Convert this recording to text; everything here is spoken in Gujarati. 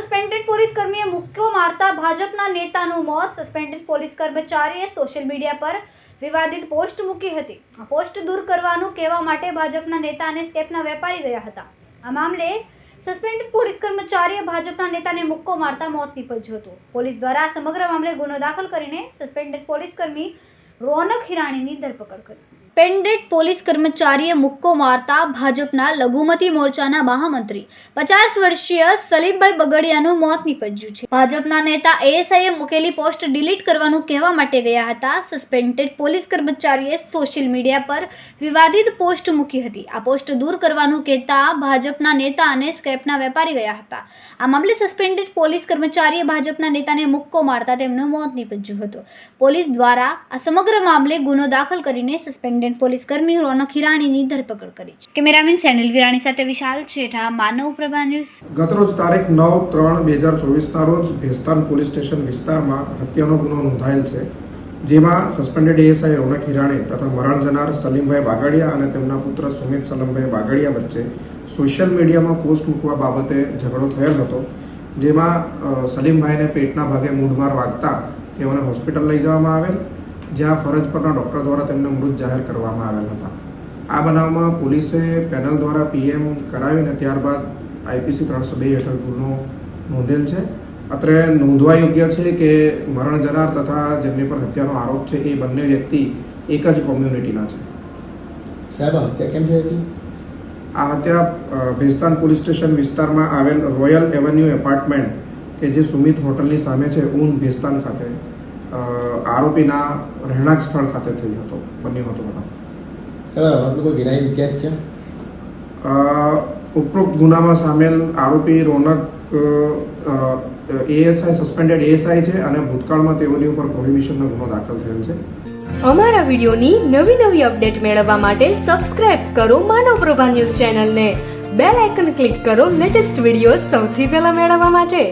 સસ્પેન્ડેડ પોલીસ કર્મીએ મુક્કો મારતા ભાજપના નેતાનું મોત. સસ્પેન્ડેડ પોલીસ કર્મચારીએ સોશિયલ મીડિયા પર વિવાદિત પોસ્ટ મૂકી હતી. આ પોસ્ટ દૂર કરવાનું કહેવા માટે ભાજપના નેતા અને સ્કેપના વેપારી ગયા હતા. આ મામલે સસ્પેન્ડેડ પોલીસ કર્મચારીએ ભાજપના નેતાને મુક્કો મારતા મોત નીપજ્યું હતું. પોલીસ દ્વારા સમગ્ર મામલે ગુનો દાખલ કરીને સસ્પેન્ડેડ પોલીસ કર્મી રોનક હિરાણીની ધરપકડ કરી. પેન્ડેડ પોલીસ કર્મચારીએ મુક્કો મારતા ભાજપના લઘુમતી મોરચાના મહામંત્રી. પચાસ વર્ષીય સલીમભાઈ બગડિયાનું મોત નીપજ્યું છે. ભાજપના નેતા એએસઆઈએ મૂકેલી પોસ્ટ ડિલીટ કરવાનું કહેવા માટે ગયા હતા. સસ્પેન્ડેડ પોલીસ કર્મચારીએ સોશિયલ મીડિયા પર વિવાદિત પોસ્ટ મૂકી હતી. આ પોસ્ટ દૂર કરવાનું કહેતા ભાજપના નેતા અને સ્ક્રેપના વેપારી ગયા હતા. આ મામલે સસ્પેન્ડેડ પોલીસ કર્મચારીએ ભાજપના નેતાને મુક્કો મારતા તેમનું મોત નીપજ્યું હતું. પોલીસ દ્વારા આ સમગ્ર મામલે ગુનો દાખલ કરીને સસ્પેન્ડેડ પોલીસ કર્મી રોનક હિરાણીની ધરપકડ કરી છે. કેમેરામેન સેનિલ વિરાણી સાથે વિશાલ છેઠા, માનવ પ્રભા ન્યૂઝ. ગતરોજ તારીખ નવ ત્રણ બે હજાર ચોવીસના રોજ ભેસ્તાન પોલીસ સ્ટેશન વિસ્તારમાં હત્યાનો ગુનો નોંધાયેલ છે, જેમાં સસ્પેન્ડેડ એએસઆઈ રોનક હિરાણી તથા મરણ જનાર સલીમભાઈ બાગડિયા અને તેમના પુત્ર સુમિત સલમભાઈ બાગડિયા વચ્ચે સોશિયલ મીડિયામાં પોસ્ટ મૂકવા બાબતે ઝઘડો થયેલ હતો, જેમાં સલીમભાઈને પેટના ભાગે મૂઢમાર વાગતા તેઓને હોસ્પિટલ લઈ જવામાં આવેલ. જ્યાં ફરજ પરના ડૉક્ટર દ્વારા તેમને મૃત જાહેર કરવામાં આવેલ હતા. આ બનાવમાં પોલીસે પેનલ દ્વારા પીએમ કરાવીને ત્યારબાદ આઈપીસી ત્રણસો બે હેઠળ ગુનો નોંધેલ છે. અત્રે નોંધવા યોગ્ય છે કે મરણ જનાર તથા જેમની પર હત્યાનો આરોપ છે એ બંને વ્યક્તિ એક જ કોમ્યુનિટીના છે. સાહેબ હત્યા કેમ થઈ હતી? આ હત્યા ભેસ્તાન પોલીસ સ્ટેશન વિસ્તારમાં આવેલ રોયલ એવન્યુ એપાર્ટમેન્ટ કે જે સુમિત હોટલની સામે છે ઊન ભેસ્તાન ખાતે. આરોપીના રહેણાંક સ્થળ ખાતે થયો હતો બન્યો હતો બનાવ. સર કોઈ વિનાયક ઇતિહાસ છે? ઉપરોક્ત ગુનામાં સામેલ આરોપી રોનક એએસઆઈ સસ્પેન્ડેડ એએસઆઈ છે અને ભૂતકાળમાં તેઓની ઉપર પ્રોહિબિશનનો ગુનો દાખલ થયેલ છે. અમારા વિડીયોની નવી નવી અપડેટ મેળવવા માટે સબસ્ક્રાઇબ કરો માનવ પ્રભા ન્યૂઝ ચેનલને. બેલ આઇકન ક્લિક કરો લેટેસ્ટ વીડિયો સૌથી પહેલા મેળવવા માટે.